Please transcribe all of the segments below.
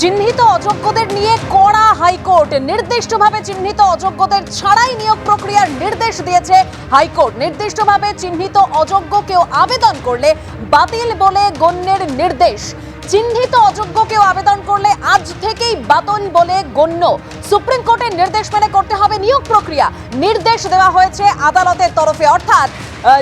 চিহ্নিত অযোগ্যদের নিয়ে কড়া হাইকোর্ট। নির্দিষ্টভাবে চিহ্নিত অযোগ্যদের ছাড়াই নিয়োগ প্রক্রিয়ার নির্দেশ দিয়েছে হাইকোর্ট। নির্দিষ্টভাবে চিহ্নিত অযোগ্য কেউ আবেদন করলে বাতিল বলে গণ্যের নির্দেশ। চিহ্নিত অযোগ্য কেউ আবেদন করলে আজ থেকেই বাতিল বলে গণ্য। সুপ্রিম কোর্টের নির্দেশ মেনে করতে হবে নিয়োগ প্রক্রিয়া। নির্দেশ দেওয়া হয়েছে আদালতের তরফে, অর্থাৎ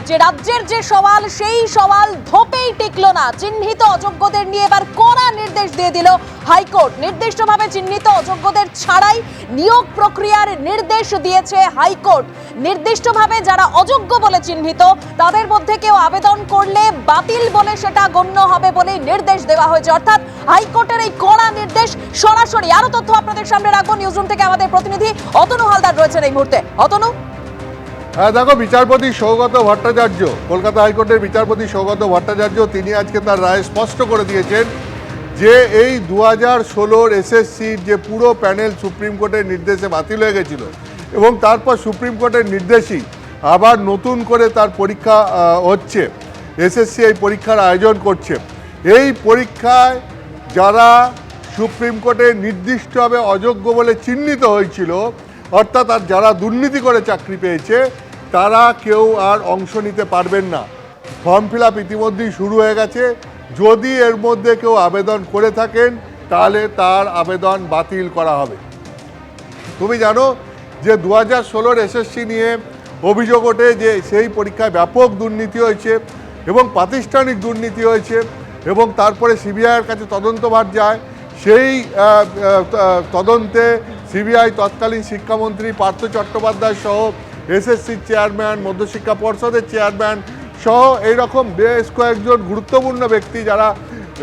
যে রাজ্যের যে সওয়াল, সেই সওয়াল ধোপেই টিকলো না। চিহ্নিত অযোগ্যদের নিয়ে এবার কড়া নির্দেশ দিয়ে দিল হাইকোর্ট। নির্দিষ্টভাবে চিহ্নিত অযোগ্যদের ছাড়াই নিয়োগ প্রক্রিয়ার নির্দেশ দিয়েছে হাইকোর্ট। নির্দিষ্টভাবে যারা অযোগ্য বলে চিহ্নিত, তাদের মধ্যে কেউ আবেদন করলে বাতিল বলে সেটা গণ্য হবে বলে নির্দেশ দেওয়া হয়েছে। অর্থাৎ হাইকোর্টের এই কড়া নির্দেশ সরাসরি। আরও তথ্য আপনাদের সামনে রাখব। নিউজরুম থেকে আমাদের প্রতিনিধি অতনু হালদার রয়েছেন এই মুহূর্তে। অতনু? হ্যাঁ দেখো, বিচারপতি সৌগত ভট্টাচার্য, কলকাতা হাইকোর্টের বিচারপতি সৌগত ভট্টাচার্য, তিনি আজকে তার রায় স্পষ্ট করে দিয়েছেন যে এই দু হাজার ষোলোর এসএসসির যে পুরো প্যানেল সুপ্রিম কোর্টের নির্দেশে বাতিল হয়ে গেছিল এবং তারপর সুপ্রিম কোর্টের নির্দেশই আবার নতুন করে তার পরীক্ষা হচ্ছে এসএসসি এই পরীক্ষার আয়োজন করছে। এই পরীক্ষায় যারা সুপ্রিম কোর্টে নির্দিষ্টভাবে অযোগ্য বলে চিহ্নিত হয়েছিল, অর্থাৎ আর যারা দুর্নীতি করে চাকরি পেয়েছে তারা কেউ আর অংশ নিতে পারবেন না। ফর্ম ফিল আপ ইতিমধ্যেই শুরু হয়ে গেছে। যদি এর মধ্যে কেউ আবেদন করে থাকেন, তাহলে তার আবেদন বাতিল করা হবে। তুমি জানো যে দু হাজার ষোলোর এসএসসি নিয়ে অভিযোগ ওঠে যে সেই পরীক্ষায় ব্যাপক দুর্নীতি হয়েছে এবং প্রাতিষ্ঠানিক দুর্নীতি হয়েছে এবং তারপরে সিবিআইয়ের কাছে তদন্তভার যায়। সেই তদন্তে সিবিআই তৎকালীন শিক্ষামন্ত্রী পার্থ চট্টোপাধ্যায় সহ এসএসসির চেয়ারম্যান, মধ্যশিক্ষা পর্ষদের চেয়ারম্যান সহ এইরকম বেশ কয়েকজন গুরুত্বপূর্ণ ব্যক্তি যারা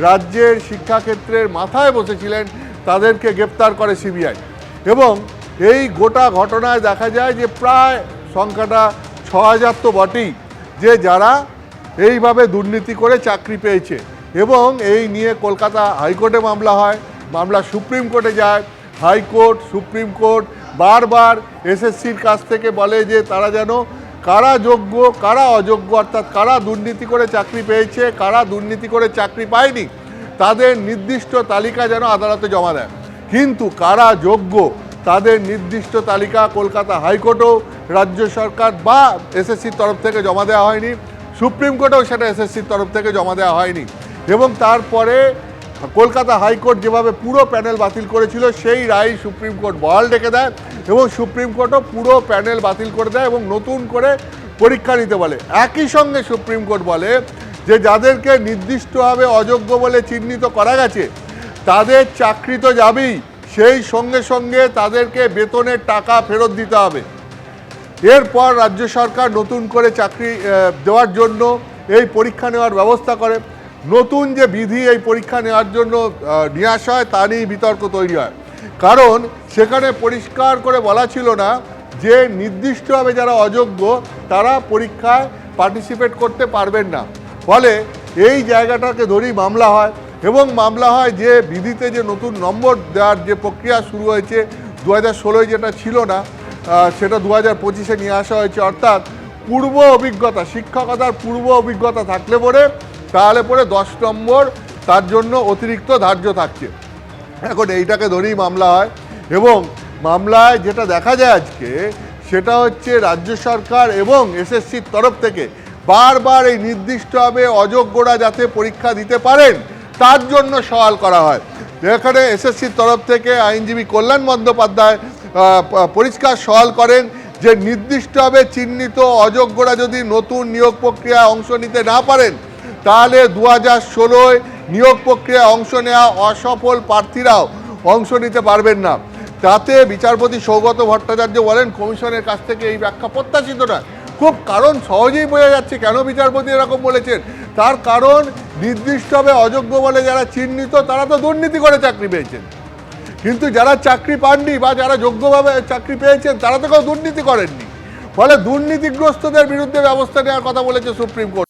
রাজ্যের শিক্ষাক্ষেত্রের মাথায় বসেছিলেন, তাদেরকে গ্রেপ্তার করে সিবিআই। এবং এই গোটা ঘটনায় দেখা যায় যে প্রায় সংখ্যাটা ছ হাজার তো বটেই, যে যারা এইভাবে দুর্নীতি করে চাকরি পেয়েছে। এবং এই নিয়ে কলকাতা হাইকোর্টে মামলা হয়, মামলা সুপ্রিম কোর্টে যায়, হাইকোর্ট, সুপ্রিম কোর্ট বারবার এসএসসির কাছ থেকে বলে যে তারা যেন কারা যোগ্য, কারা অযোগ্য, অর্থাৎ কারা দুর্নীতি করে চাকরি পেয়েছে, কারা দুর্নীতি করে চাকরি পায়নি, তাদের নির্দিষ্ট তালিকা যেন আদালতে জমা দেয়। কিন্তু কারা যোগ্য, তাদের নির্দিষ্ট তালিকা কলকাতা হাইকোর্টও রাজ্য সরকার বা এসএসসির তরফ থেকে জমা দেওয়া হয়নি, সুপ্রিম কোর্টেও সেটা এসএসসির তরফ থেকে জমা দেওয়া হয়নি এবং তারপরে কলকাতা হাইকোর্ট যেভাবে পুরো প্যানেল বাতিল করেছিল, সেই রায় সুপ্রিম কোর্ট বহাল ডেকে দেয় এবং সুপ্রিম কোর্টও পুরো প্যানেল বাতিল করে দেয় এবং নতুন করে পরীক্ষা নিতে বলে। একই সঙ্গে সুপ্রিম কোর্ট বলে যে যাদেরকে নির্দিষ্টভাবে অযোগ্য বলে চিহ্নিত করা গেছে, তাদের চাকরি তো যাবেই, সেই সঙ্গে সঙ্গে তাদেরকে বেতনের টাকা ফেরত দিতে হবে। এরপর রাজ্য সরকার নতুন করে চাকরি দেওয়ার জন্য এই পরীক্ষা নেওয়ার ব্যবস্থা করে। নতুন যে বিধি এই পরীক্ষা নেওয়ার জন্য নিয়ে আসা হয়, তা নিয়েই বিতর্ক তৈরি হয়। কারণ সেখানে পরিষ্কার করে বলা ছিল না যে নির্দিষ্টভাবে যারা অযোগ্য, তারা পরীক্ষায় পার্টিসিপেট করতে পারবেন না। ফলে এই জায়গাটাকে ধরেই মামলা হয় এবং মামলা হয় যে বিধিতে যে নতুন নম্বর দেওয়ার যে প্রক্রিয়া শুরু হয়েছে দু হাজার ষোলোয় যেটা ছিল না সেটা দু হাজার পঁচিশে নিয়ে আসা হয়েছে। অর্থাৎ পূর্ব অভিজ্ঞতা, শিক্ষকতার পূর্ব অভিজ্ঞতা থাকলে পরে তাহলে পরে দশ নম্বর, তার জন্য অতিরিক্ত ধার্য থাকছে। এখন এইটাকে ধরেই মামলা হয়। এবং মামলায় যেটা দেখা যায় আজকে, সেটা হচ্ছে রাজ্য সরকার এবং এসএসসির তরফ থেকে বারবার এই নির্দিষ্টভাবে অযোগ্যরা যাতে পরীক্ষা দিতে পারেন, তার জন্য সওয়াল করা হয়। এখানে এসএসসির তরফ থেকে আইনজীবী কল্যাণ বন্দ্যোপাধ্যায় পরিষ্কার সওয়াল করেন যে নির্দিষ্টভাবে চিহ্নিত অযোগ্যরা যদি নতুন নিয়োগ প্রক্রিয়ায় অংশ নিতে না পারেন তাহলে দু হাজার ষোলোয় নিয়োগ প্রক্রিয়ায় অংশ নেওয়া অসফল প্রার্থীরাও অংশ নিতে পারবেন না। তাতে বিচারপতি সৌগত ভট্টাচার্য বলেন, কমিশনের কাছ থেকে এই ব্যাখ্যা প্রত্যাশিত নয়। খুব কারণ সহজেই বোঝা যাচ্ছে কেন বিচারপতি এরকম বলেছেন। তার কারণ নির্দিষ্টভাবে অযোগ্য বলে যারা চিহ্নিত, তারা তো দুর্নীতি করে চাকরি পেয়েছেন। কিন্তু যারা চাকরি পাননি বা যারা যোগ্যভাবে চাকরি পেয়েছেন, তারা তো কেউ দুর্নীতি করেননি। ফলে দুর্নীতিগ্রস্তদের বিরুদ্ধে ব্যবস্থা নেওয়ার কথা বলেছে সুপ্রিম কোর্ট।